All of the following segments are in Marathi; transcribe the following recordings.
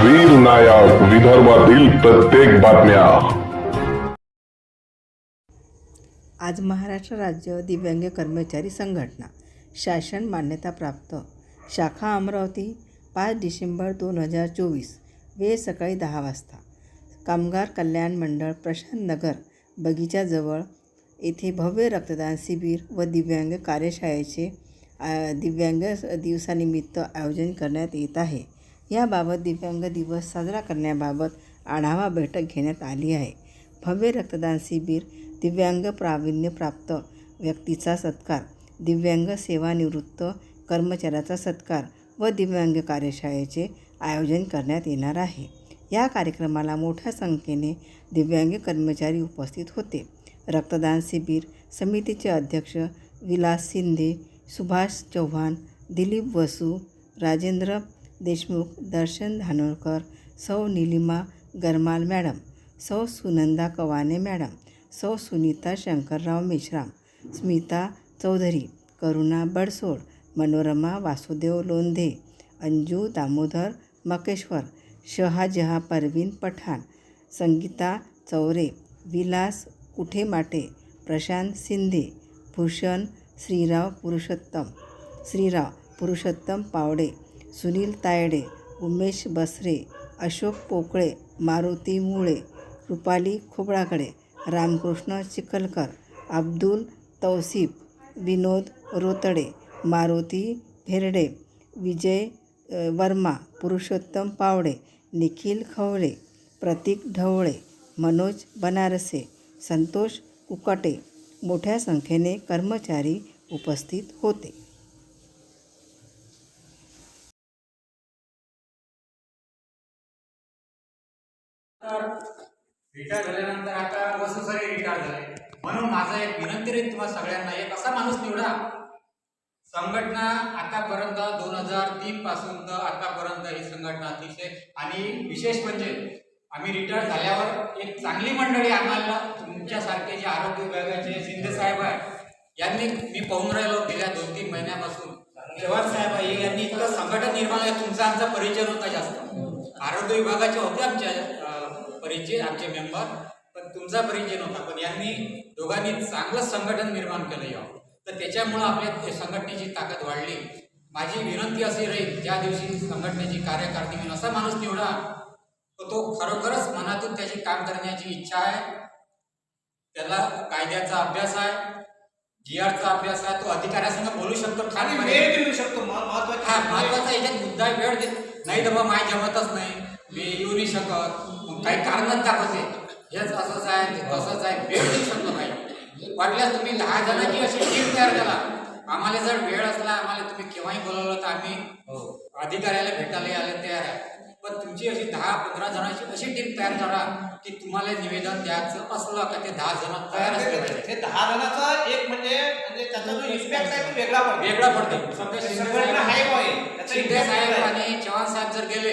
वीर नायक विदर्भातील प्रत्येक बातम्या. आज महाराष्ट्र राज्य दिव्यांग कर्मचारी संघटना शासन मान्यताप्राप्त शाखा अमरावती पाच डिसेंबर दोन हजार चोवीस वेळ सकाळी दहा वाजता. कामगार कल्याण मंडळ प्रशांत नगर बगीचाजवळ येथे भव्य रक्तदान शिबिर व दिव्यांग कार्यशाळेचे दिव्यांग दिवसानिमित्त आयोजन करण्यात येत आहे. याबाबत दिव्यांग दिवस साजरा करण्याबाबत आढावा बैठक घेण्यात आली आहे. भव्य रक्तदान शिबिर दिव्यांग प्रावीण्यप्राप्त व्यक्तीचा सत्कार दिव्यांग सेवानिवृत्त कर्मचाऱ्याचा सत्कार व दिव्यांग कार्यशाळेचे आयोजन करण्यात येणार आहे. या कार्यक्रमाला मोठ्या संख्येने दिव्यांग कर्मचारी उपस्थित होते. रक्तदान शिबिर समितीचे अध्यक्ष विलास शिंदे सुभाष चव्हाण दिलीप वसू राजेंद्र देशमुख दर्शन धानोरकर सौ निलिमा गरमाल मॅडम सौ सुनंदा कवाने मॅडम सौ सुनीता शंकरराव मेश्राम स्मिता चौधरी करुणा बडसोड मनोरमा वासुदेव लोंधे अंजू दामोदर मकेश्वर शहाजहा परवीन पठाण संगीता चौरे विलास कुठेमाटे प्रशांत सिंधे भूषण श्रीराव पुरुषोत्तम श्रीराव पुरुषोत्तम पावडे सुनील तायडे उमेश बसरे अशोक पोकळे मारुती मुळे रुपाली खोबळाकडे रामकृष्ण चिखलकर अब्दुल तौसिफ विनोद रोतडे मारुती भेरडे विजय वर्मा पुरुषोत्तम पावडे निखिल खवळे प्रतीक ढवळे मनोज बनारसे संतोष कुकटे मोठ्या संख्येने कर्मचारी उपस्थित होते. तर रिटायर झाल्यानंतर आता वसुसरी रिटायर झाले. म्हणून माझा एक विनंती राहील तुम्हाला सगळ्यांना एक असा माणूस निवडा. संघटना आतापर्यंत दोन हजार तीन पासून तर आतापर्यंत ही संघटना अतिशय आणि विशेष म्हणजे आम्ही रिटायर झाल्यावर एक चांगली मंडळी आम्हाला तुमच्यासारखे जे आरोग्य विभागाचे शिंदे साहेब आहे यांनी मी पाहून राहिलो गेल्या दोन तीन महिन्यापासून. जवाहर साहेब यांनी इतकं संघटन निर्माण आहे तुमचा आमचा परिचय होता जास्त. आरोग्य विभागाचे होते आमच्या परिचय आमचे मेंबर पण तुमचा परिचय नव्हता. पण यांनी दोघांनी चांगलं संघटन निर्माण केलं यावं तर त्याच्यामुळं आपल्या संघटनेची ताकद वाढली. माझी विनंती अशी राहील ज्या दिवशी संघटनेची कार्यकारिणी असा माणूस निवडा. तर तो खरोखरच मनातून त्याची काम करण्याची इच्छा आहे. त्याला कायद्याचा अभ्यास आहे. जी आरचा अभ्यास आहे. तो अधिकाऱ्यासंग बोलू शकतो. ठाणे वेळ देऊ शकतो. महत्वाची हा महत्त्वाचा याच्यात मुद्दा वेळ दे नाही तर मग माय जमतच नाही. मी येऊ नाही शकत. मग काही कारणच दाखवते. हेच असंच आहे तसंच आहे. वेळ देऊ शकलो नाही वाटल्यास तुम्ही दहा जणांची अशी टीम तयार करा. आम्हाला जर वेळ असला आम्हाला तुम्ही केव्हाही बोलवलं तर आम्ही हो, अधिकाऱ्याला भेटायला आले तयार आहे. पण तुमची अशी दहा पंधरा जणांची अशी टीम तयार करा की तुम्हाला निवेदन द्यायचं असलं का ते दहा जण तयार असले पाहिजे हे दहा जणांचा एक म्हणजे म्हणजे त्याचा जो इम्पॅक्ट आहे तो वेगळा पडतो. वेगळा पडतो. समजा शिंदे साहेब-. आणि चव्हाण साहेब जर गेले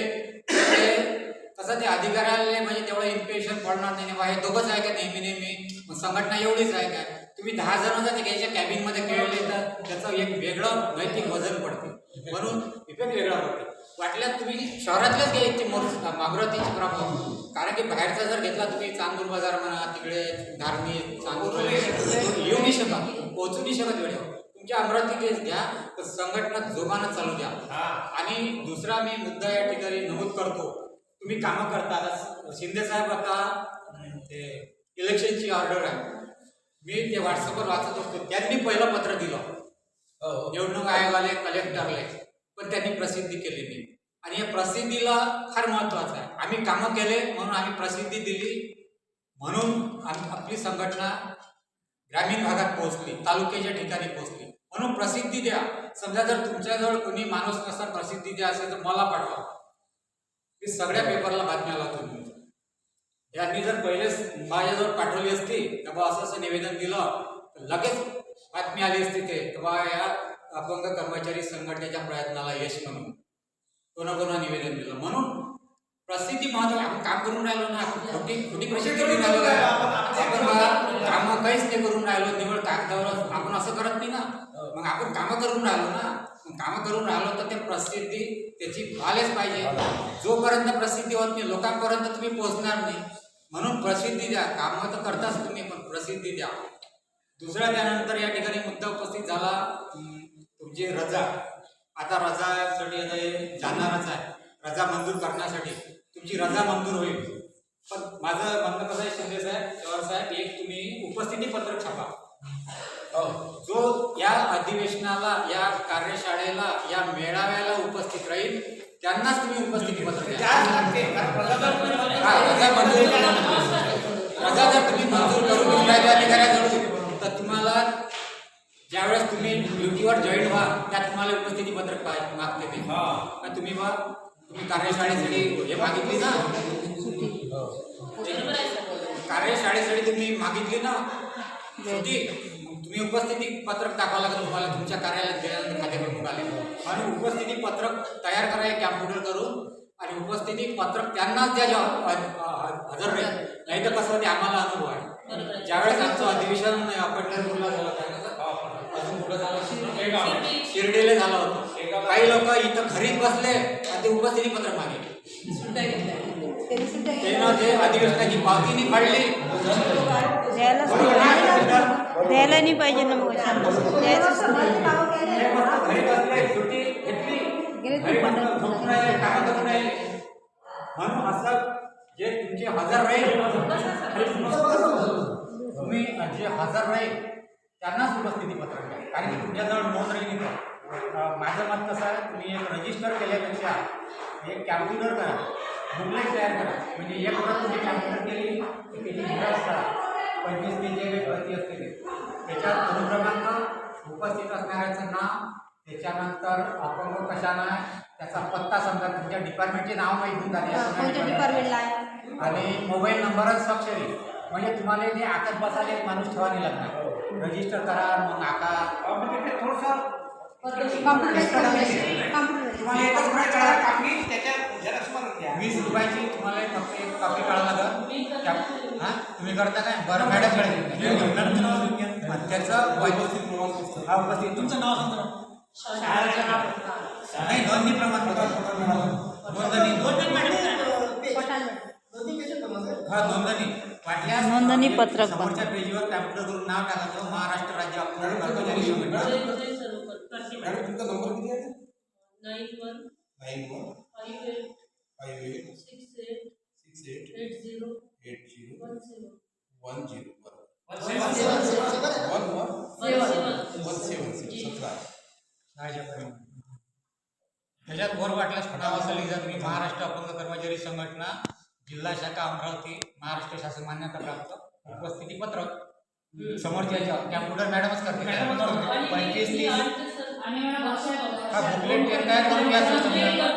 तर ते ते अधिकाऱ्याला म्हणजे तेवढं इन्फेक्शन पडणार नाही. बा हे दोघंच आहे का नेहमी नेहमी? संघटना एवढीच आहे का? तुम्ही दहा जण जर त्याच्या कॅबिनमध्ये खेळले तर त्याचं एक वेगळं नैतिक वजन पडते. म्हणून इफेक्ट वेगळा पडते. वाटल्यास तुम्ही शहरातल्याच घ्यायचे मोर मागुरातीचे प्रभाव कारण की बाहेरचा जर घेतला तुम्ही चांदूर बाजार म्हणा तिकडे धार्मिक चांदूर येऊ नाही शकत. पोहोचू नाही शकत वेळेवर तुमच्या अमरावती केस घ्या तर संघटना जोमानं चालू द्या. हा. आणि दुसरा मी मुद्दा या ठिकाणी नमूद करतो. तुम्ही कामं करता. आता शिंदे साहेब आता ते इलेक्शनची ऑर्डर आहे. मी ते व्हॉट्सअपवर वाचत असतो. त्यांनी पहिलं पत्र दिलं. निवडणूक आयोगाले कलेक्टरले पण त्यांनी प्रसिद्धी केली नाही. आणि या प्रसिद्धीला फार महत्वाचं आहे. आम्ही कामं केले म्हणून आम्ही प्रसिद्धी दिली. म्हणून आपली संघटना ग्रामीण भागात पोहोचली तालुक्याच्या ठिकाणी पोहोचली. म्हणून प्रसिद्धी द्या. समजा जर तुमच्याजवळ कोणी माणूस नसता प्रसिद्धी द्या असेल तर मला पाठवा. मी सगळ्या पेपरला बातम्या लावतो. तुम्ही यांनी जर पहिलेच माझ्याजवळ पाठवली असती तर बा असं असं निवेदन दिलं तर लगेच बातमी आली असती ते. तर बा या अपंग कर्मचारी संघटनेच्या प्रयत्नाला यश म्हणून. कोणा कोणा निवेदन दिलं? म्हणून प्रसिद्धी महत्त्व आपण काम करून राहिलो ना. आपण खोटी खोटी प्रसिद्धी करून राहिलो आपण कामं काहीच नाही करून राहिलो. निवड कागदावर आपण असं करत नाही ना. मग आपण कामं करून राहिलो ना. कामं करून राहिलो तर ते प्रसिद्धी त्याची व्हायलाच पाहिजे. जोपर्यंत प्रसिद्धी होत नाही लोकांपर्यंत तुम्ही पोहोचणार नाही. म्हणून प्रसिद्धी द्या. कामं तर करताच तुम्ही पण प्रसिद्धी द्या. दुसरा त्यानंतर या ठिकाणी मुद्दा उपस्थित झाला. तुमची रजा आता रजासाठी आता हे जाणारच आहे. रजा मंजूर करण्यासाठी तुमची रजा मंजूर होईल. पण माझं म्हणणं कसं आहे शिंदे साहेब पवार साहेब एक तुम्ही उपस्थिती पत्रक छापा. जो या अधिवेशनाला या कार्यशाळेला या मेळाव्याला उपस्थित राहील त्यांनाच तुम्ही उपस्थिती पत्रक हा, रजा जर तुम्ही मंजूर करून अधिकाऱ्याकडून तर तुम्हाला ड्युटीवर जॉईन व्हा त्यात तुम्हाला उपस्थिती पत्रक मागते ते का तुम्ही बा तुम्ही कार्यशाळेसाठी हे मागितली ना? कार्यशाळेसाठी तुम्ही मागितली ना? सुट्टी. मग तुम्ही उपस्थिती पत्रक दाखवा लागेल तुम्हाला तुमच्या कार्यालयात गेल्यानंतर खाते प्रमुख आले. आणि उपस्थिती पत्रक तयार करा एक कॅम्प्युटर करून. आणि उपस्थिती पत्रक त्यांनाच द्या जेव्हा ह- ह- हजर राहील. नाही तर कसं ते आम्हाला अनुभव आहे. ज्यावेळेस आमचं अधिवेशन पंढरपूरला झालं सर? अजून कुठं झालं? शिर्डीला झालं होतं. काही लोक इथं घरीच बसले आणि ते उपस्थिती पत्रक मागे त्यानं ते अधिवेशनाची पावती नाही काढली द्यायला नाही पाहिजे ना मग. घरी बसले सुट्टी घेतली म्हणून असं जे तुमचे हजर राहील तुम्ही जे हजर राहील त्यांनाच उपस्थिती पत्रक द्या कारण की तुमच्याजवळ नोंद राहील माझं मत कसं आहे तुम्ही एक रजिस्टर केल्यापेक्षा एक कॅम्प्युटर करा. बुकलेट तयार करा. म्हणजे एक प्रत तुम्ही कॅम्प्युटर केली की त्याची झेरॉक्स करा. पंचवीस तीन जे प्रती असते त्याच्यात अनुक्रमांक उपस्थित असणाऱ्याचं नाव त्याच्यानंतर अपंग कशानं आहे त्याचा पत्ता समजा तुमच्या डिपार्टमेंटचे नाव माहीत झाले आणि मोबाईल नंबरच स्वाक्षरी. म्हणजे तुम्हाला ते आकाश बसायला एक माणूस ठेवा नाही लागणार रजिस्टर करा मग आका ते थोडंसं तुम्हाला एकच करा. कापी द्या वीस रुपयाची तुम्हाला एक फक्त एक कॉपी काढा लागेल. त्या- हा? तुम्ही करता काय? बरं मॅडमकडे त्याचं वैद्यकीय हा उपस्थित तुमचं नाव सांगतो नाही नोंदणी नोंदणी हा नोंदणी वाटल्यास नोंदणी पत्रक पेजवर कॅम्प्युटर करून नाव टाकायचं महाराष्ट्र राज्य अपंग कर्मचारी संघटना मॅडम तुमचा नंबर किती आहे? Nine one. Nine one. Five eight. Five eight. Six eight. Six eight. Eight zero. Eight zero. One seven one zero बरोबर. One one one seven. One seven. Six सतरा. त्याच्यात वर वाटल्यास फटावा जर तुम्ही महाराष्ट्र अपंग कर्मचारी संघटना जिल्हा शाखा अमरावती महाराष्ट्र शासन मान्यता प्राप्त. उपस्थिती पत्रक समोरच्या कॅम्प्युटर मॅडमच करते. पंचवीस तीस. आणि हा बुकलेट तयार करून घ्या.